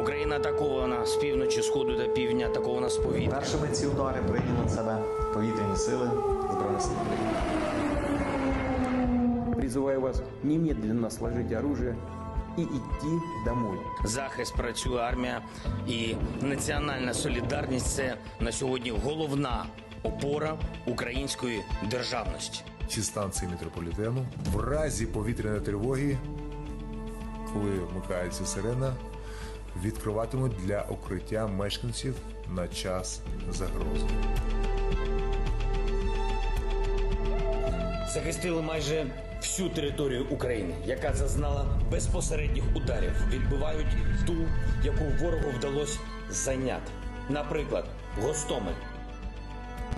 Україна атакована з півночі, сходу та півдня, атакована з повітря. Першими ці удари прийняли на себе повітряні сили Збройних сил. Призываю вас немедленно сложить оружие и идти домой. Захист працює армія і національна солідарність це на сьогодні головна опора української державності. Всі станції метрополітену в разі повітряної тривоги, коли вмикається сирена, відкриватимуть для укриття мешканців на час загрози. Захистили майже всю територію України, яка зазнала безпосередніх ударів. Відбивають ту, яку ворогу вдалося зайняти. Наприклад, Гостомель.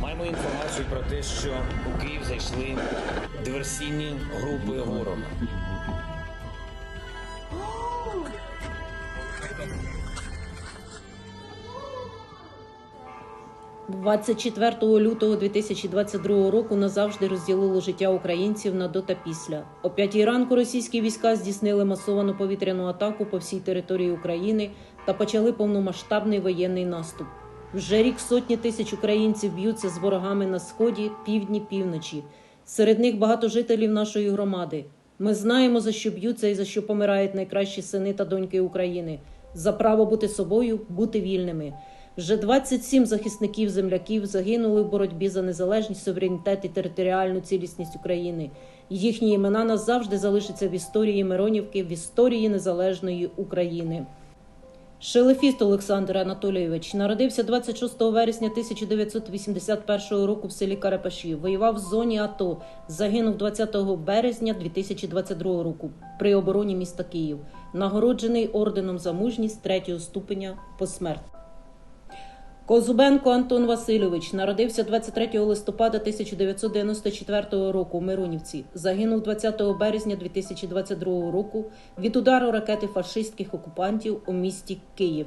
Маємо інформацію про те, що у Київ зайшли диверсійні групи ворога. 24 лютого 2022 року назавжди розділило життя українців на до та після. О п'ятій ранку російські війська здійснили масовану повітряну атаку по всій території України та почали повномасштабний воєнний наступ. Вже рік сотні тисяч українців б'ються з ворогами на сході, півдні, півночі. Серед них багато жителів нашої громади. Ми знаємо, за що б'ються і за що помирають найкращі сини та доньки України за право бути собою, бути вільними. Вже 27 захисників земляків загинули в боротьбі за незалежність, суверенітет і територіальну цілісність України. Їхні імена назавжди залишаться в історії Миронівки, в історії незалежної України. Шелефіст Олександр Анатолійович народився 26 вересня 1981 року в селі Карапаші. Воював в зоні АТО. Загинув 20 березня 2022 року при обороні міста Київ. Нагороджений орденом за мужність третього ступеня посмертно. Козубенко Антон Васильович народився 23 листопада 1994 року в Миронівці. Загинув 20 березня 2022 року від удару ракети фашистських окупантів у місті Київ.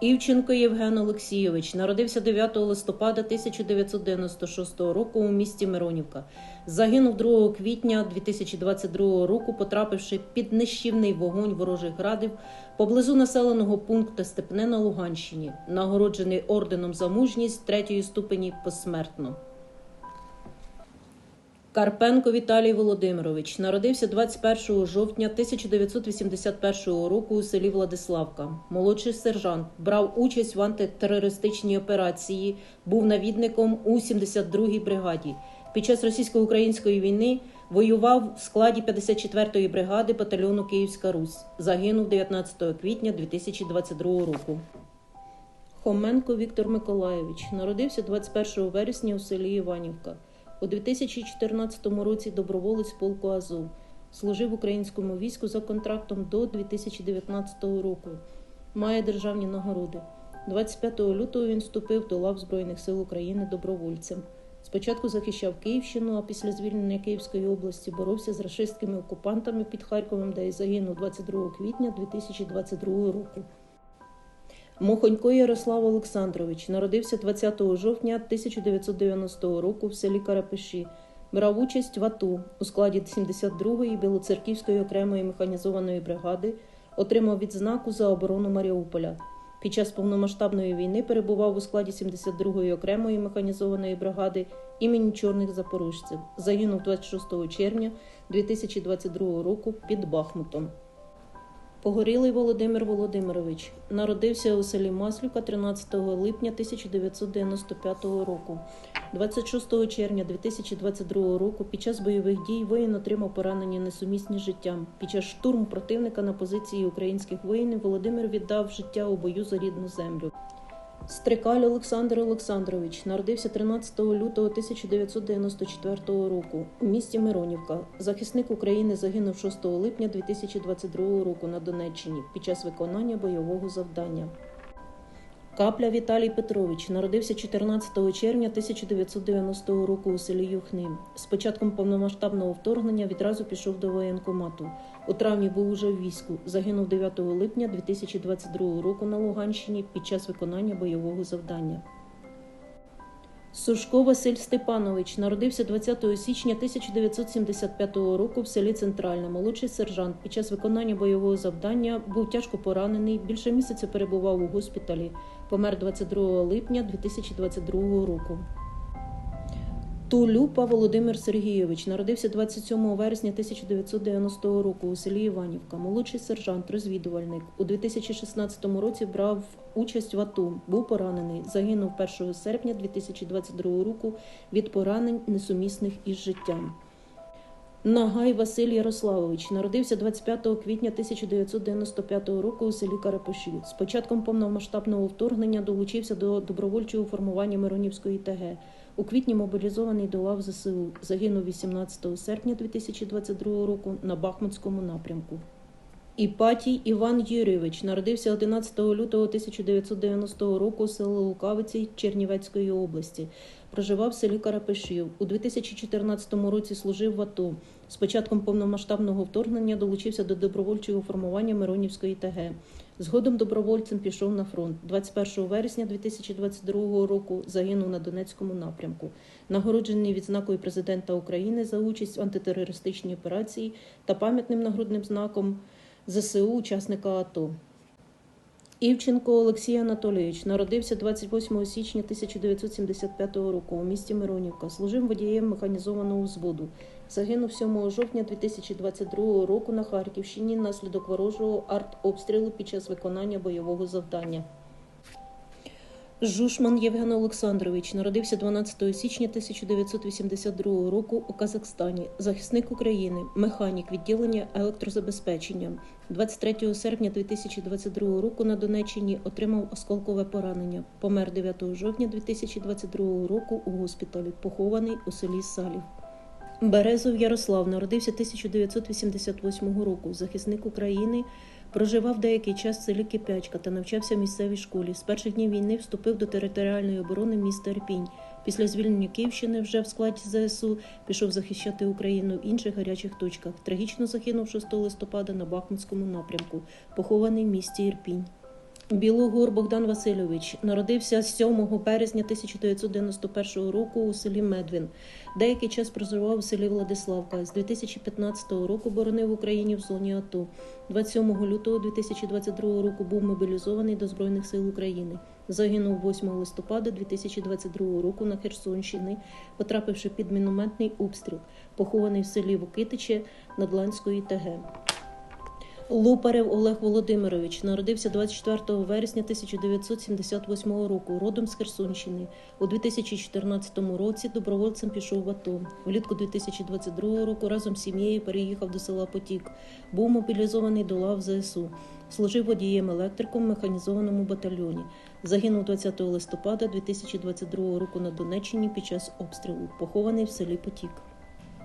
Івченко Євген Олексійович народився 9 листопада 1996 року у місті Миронівка. Загинув 2 квітня 2022 року, потрапивши під нищівний вогонь ворожих градів поблизу населеного пункту Степне на Луганщині, нагороджений орденом за мужність третьої ступені посмертно. Карпенко Віталій Володимирович народився 21 жовтня 1981 року у селі Владиславка. Молодший сержант брав участь в антитерористичній операції, був навідником у 72-й бригаді. Під час російсько-української війни воював в складі 54-ї бригади батальйону Київська Русь. Загинув 19 квітня 2022 року. Хоменко Віктор Миколайович народився 21 вересня у селі Іванівка. У 2014 році доброволець полку Азов служив українському війську за контрактом до 2019 року. Має державні нагороди. 25 лютого він вступив до лав Збройних сил України добровольцем. Спочатку захищав Київщину, а після звільнення Київської області боровся з рашистськими окупантами під Харковом, де й загинув 22 квітня 2022 року. Мохонько Ярослав Олександрович народився 20 жовтня 1990 року в селі Карапиші. Брав участь в АТО у складі 72-ї Білоцерківської окремої механізованої бригади, отримав відзнаку за оборону Маріуполя. Під час повномасштабної війни перебував у складі 72-ї окремої механізованої бригади імені чорних запорожців. Загинув 26 червня 2022 року під Бахмутом. Погорілий Володимир Володимирович народився у селі Маслюка 13 липня 1995 року. 26 червня 2022 року під час бойових дій воїн отримав поранення несумісні з життям. Під час штурму противника на позиції українських воїнів Володимир віддав життя у бою за рідну землю. Стрикаль Олександр Олександрович народився 13 лютого 1994 року у місті Миронівка. Захисник України загинув 6 липня 2022 року на Донеччині під час виконання бойового завдання. Капля Віталій Петрович народився 14 червня 1990 року у селі Юхни. З початком повномасштабного вторгнення відразу пішов до воєнкомату. У травні був уже в війську. Загинув 9 липня 2022 року на Луганщині під час виконання бойового завдання. Сушко Василь Степанович народився 20 січня 1975 року в селі Центральне, молодший сержант. Під час виконання бойового завдання був тяжко поранений. Більше місяця перебував у госпіталі. Помер 22 липня 2022 року. Тулюпа Володимир Сергійович народився 27 вересня 1990 року у селі Іванівка. Молодший сержант, розвідувальник. У 2016 році брав участь в АТО. Був поранений. Загинув 1 серпня 2022 року від поранень, несумісних із життям. Нагай Василь Ярославович народився 25 квітня 1995 року у селі Карапоші. З початком повномасштабного вторгнення долучився до добровольчого формування Миронівської ТГ. У квітні мобілізований до лав ЗСУ. Загинув 18 серпня 2022 року на Бахмутському напрямку. Іпатій Іван Юрійович народився 11 лютого 1990 року у селі Лукавиці Чернівецької області. Проживав в селі Карапешів. У 2014 році служив в АТО. З початком повномасштабного вторгнення долучився до добровольчого формування Миронівської ТГ. Згодом добровольцем пішов на фронт. 21 вересня 2022 року загинув на Донецькому напрямку. Нагороджений відзнакою президента України за участь в антитерористичній операції та пам'ятним нагрудним знаком ЗСУ учасника АТО. Івченко Олексій Анатолійович народився 28 січня 1975 року у місті Миронівка. Служив водієм механізованого взводу. Загинув 7 жовтня 2022 року на Харківщині внаслідок ворожого артобстрілу під час виконання бойового завдання. Жушман Євген Олександрович народився 12 січня 1982 року у Казахстані. Захисник України, механік відділення електрозабезпечення. 23 серпня 2022 року на Донеччині отримав осколкове поранення. Помер 9 жовтня 2022 року у госпіталі, похований у селі Салів. Березов Ярослав народився 1988 року. Захисник України проживав деякий час в селі Кипячка та навчався в місцевій школі. З перших днів війни вступив до територіальної оборони міста Ірпінь. Після звільнення Київщини вже в складі ЗСУ пішов захищати Україну в інших гарячих точках. Трагічно загинув 6 листопада на Бахмутському напрямку, похований в місті Ірпінь. Білогор Богдан Васильович народився 7 березня 1991 року у селі Медвін. Деякий час проживав у селі Владиславка. З 2015 року боронив Україні в зоні АТО. 27 лютого 2022 року був мобілізований до Збройних сил України. Загинув 8 листопада 2022 року на Херсонщині, потрапивши під мінометний обстріл, похований в селі Вокитиче Надланської ТГ. Лупарев Олег Володимирович народився 24 вересня 1978 року, родом з Херсонщини. У 2014 році добровольцем пішов в АТО. Влітку 2022 року разом з сім'єю переїхав до села Потік. Був мобілізований до лав ЗСУ. Служив водієм-електриком в механізованому батальйоні. Загинув 20 листопада 2022 року на Донеччині під час обстрілу. Похований в селі Потік.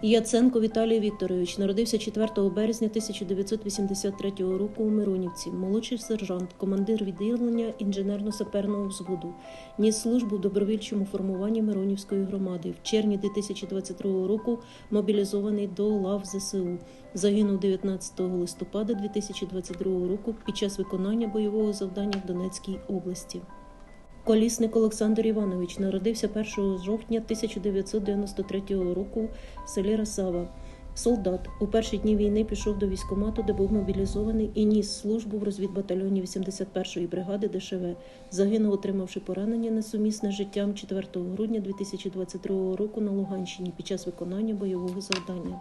Яценко Віталій Вікторович народився 4 березня 1983 року у Миронівці, молодший сержант, командир відділення інженерно-саперного взводу. Ніс службу в добровільчому формуванні Миронівської громади. В червні 2022 року мобілізований до лав ЗСУ. Загинув 19 листопада 2022 року під час виконання бойового завдання в Донецькій області. Колісник Олександр Іванович народився 1 жовтня 1993 року в селі Расава. Солдат у перші дні війни пішов до військкомату, де був мобілізований і ніс службу в розвідбатальйоні 81-ї бригади ДШВ. Загинув, отримавши поранення несумісне з життям 4 грудня 2022 року на Луганщині під час виконання бойового завдання.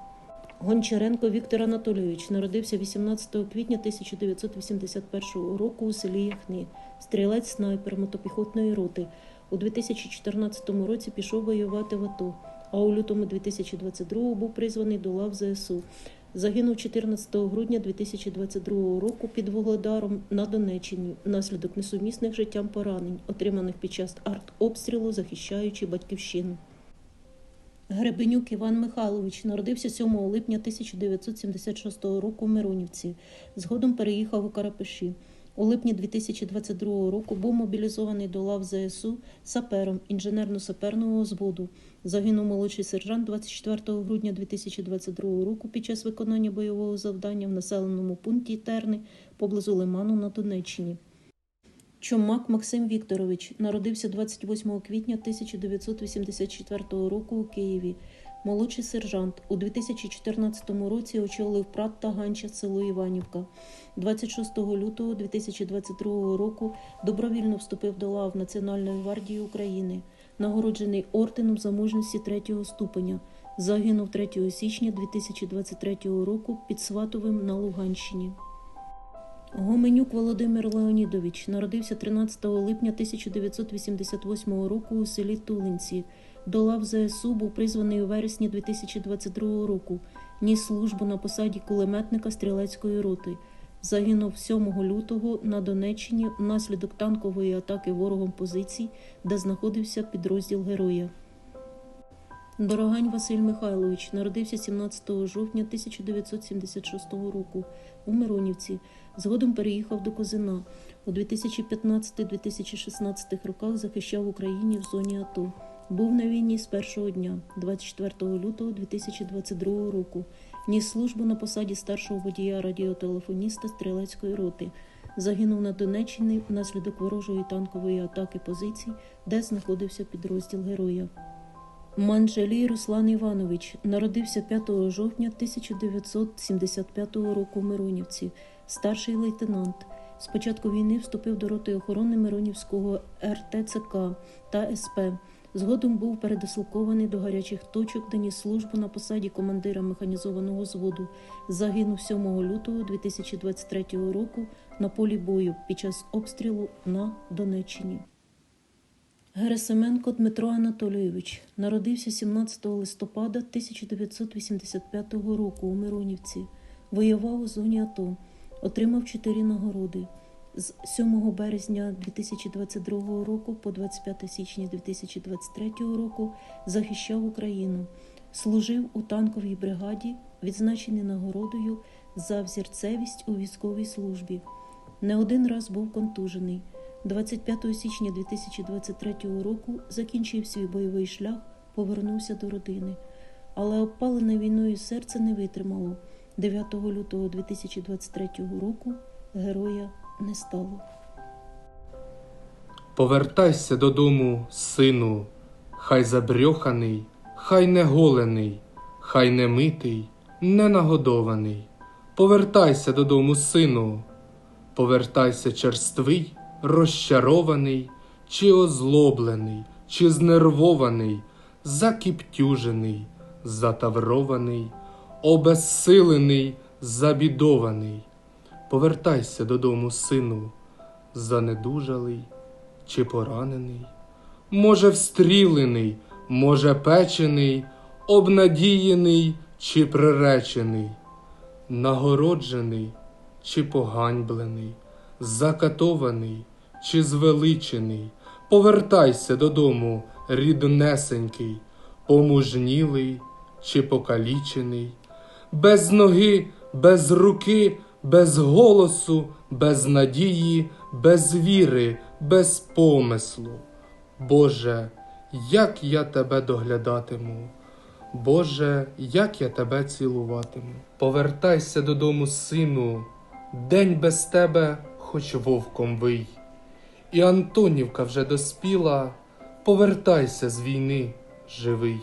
Гончаренко Віктор Анатолійович народився 18 квітня 1981 року у селі Яхни. Стрілець снайпер мотопіхотної роти. У 2014 році пішов воювати в АТО, а у лютому 2022 був призваний до лав ЗСУ. Загинув 14 грудня 2022 року під Вугледаром на Донеччині внаслідок несумісних життям поранень, отриманих під час артобстрілу, захищаючи батьківщину. Гребенюк Іван Михайлович народився 7 липня 1976 року в Миронівці. Згодом переїхав у Карапеші. У липні 2022 року був мобілізований до лав ЗСУ сапером інженерно-саперного взводу. Загинув молодший сержант 24 грудня 2022 року під час виконання бойового завдання в населеному пункті Терни поблизу Лиману на Донеччині. Чумак Максим Вікторович народився 28 квітня 1984 року у Києві. Молодший сержант у 2014 році очолив Прат та Ганча село Іванівка. 26 лютого 2022 року добровільно вступив до лав Національної гвардії України, нагороджений орденом за мужності третього ступеня. Загинув 3 січня 2023 року під Сватовим на Луганщині. Гоменюк Володимир Леонідович народився 13 липня 1988 року у селі Тулинці. До лав ЗСУ був призваний у вересні 2022 року. Ніс службу на посаді кулеметника стрілецької роти. Загинув 7 лютого на Донеччині внаслідок танкової атаки ворогом позицій, де знаходився підрозділ героя. Дорогань Василь Михайлович народився 17 жовтня 1976 року у Миронівці. Згодом переїхав до Козина. У 2015-2016 роках захищав Україні в зоні АТО. Був на війні з першого дня, 24 лютого 2022 року. Ніс службу на посаді старшого водія радіотелефоніста стрілецької роти. Загинув на Донеччині внаслідок ворожої танкової атаки позицій, де знаходився підрозділ героя. Манжелій Руслан Іванович народився 5 жовтня 1975 року в Миронівці, старший лейтенант. З початку війни вступив до роти охорони Миронівського РТЦК та СП. Згодом був передислокований до гарячих точок, де ніс службу на посаді командира механізованого зводу. Загинув 7 лютого 2023 року на полі бою під час обстрілу на Донеччині. Герасименко Дмитро Анатолійович народився 17 листопада 1985 року у Миронівці. Воював у зоні АТО, отримав чотири нагороди. З 7 березня 2022 року по 25 січня 2023 року захищав Україну. Служив у танковій бригаді, відзначений нагородою за взірцевість у військовій службі. Не один раз був контужений. 25 січня 2023 року закінчив свій бойовий шлях, повернувся до родини. Але обпалене війною серце не витримало. 9 лютого 2023 року героя не стало. Повертайся додому, сину, хай забрьоханий, хай не голений, хай не митий, не нагодований. Повертайся додому, сину, повертайся черствий, розчарований, чи озлоблений, чи знервований, закіптюжений, затаврований, обезсилений, забідований. Повертайся додому, сину, занедужалий чи поранений, може, встрілений, може, печений, обнадіяний чи приречений, нагороджений чи поганьблений, закатований чи звеличений. Повертайся додому, ріднесенький, помужнілий чи покалічений, без ноги, без руки, без голосу, без надії, без віри, без помислу. Боже, як я тебе доглядатиму, Боже, як я тебе цілуватиму. Повертайся додому, сину, день без тебе, хоч вовком вий. І Антонівка вже доспіла, повертайся з війни, живий.